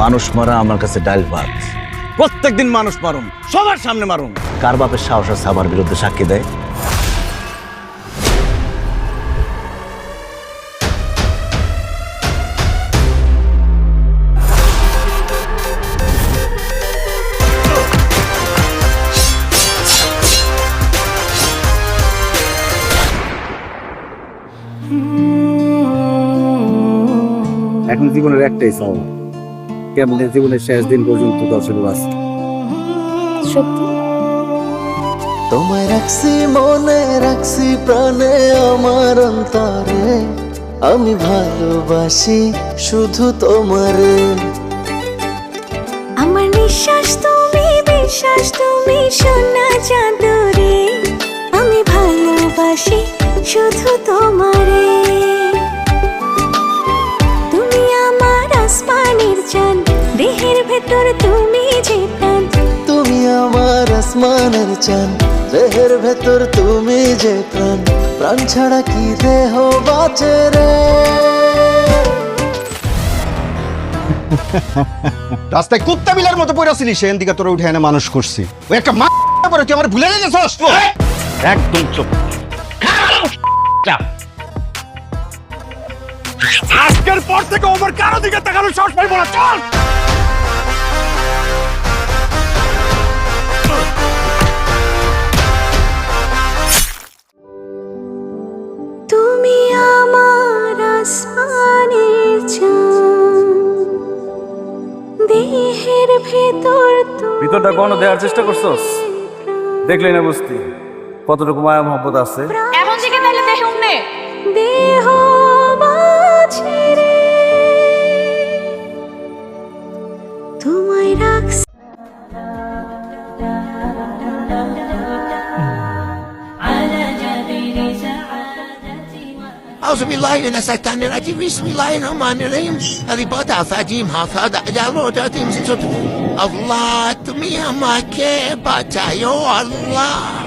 মানুষ মারা আমার কাছে ডাইল ভাত। প্রত্যেকদিন মানুষ মারুন সবার সামনে মারুন কার বাপের সাহস আছে আমার বিরুদ্ধে সাক্ষী দেয়? এখন জীবনের একটাই চাওয়া কেমনে জীবনের শেষ দিন পর্যন্ত দর্শক আছে সত্যি? তোমায় রাখছি মনে রাখছি প্রাণে আমার অন্তরে। আমি ভালোবাসি শুধু তোমারে। আমার নিঃশ্বাস তুমি বিশ্বাস তুমি সোনা চাঁদরে। আমি ভালোবাসি শুধু তোমারে। ভেতর তুমি যে তুমি আমার আসমানের চান দেহের ভেতর তুমি যে প্রাণ। প্রাণ ছাড়া কি দেহ বাঁচে রে? রাস্তায় কুত্তা বিলার মতো পড়ে আসিলি সেখান থেকে তোরা উঠে এনে মানুষ করছি। ওই একটা মা পরে তুই আমার ভুলে গেছিস? একদম চুপ। আজকের পর থেকে ওমর কারও দিকে তাকানো সাহস পাইব না চল! তুমি আমার আসমানের দেহের ভেতর ভিতরটা কোনো দেওয়ার চেষ্টা করছস দেখলি না বুঝতি। কতটুকু মায়া মহব্বত আছে এমন দিকে তাহলে দেখে উঠনে أعوذ بالله من الشيطان الرجيم. بسم الله الرحمن الرحيم. هذه بطا فاجيم هذا جالو جاتيم ست الله تمي ما كي بطا يو الله.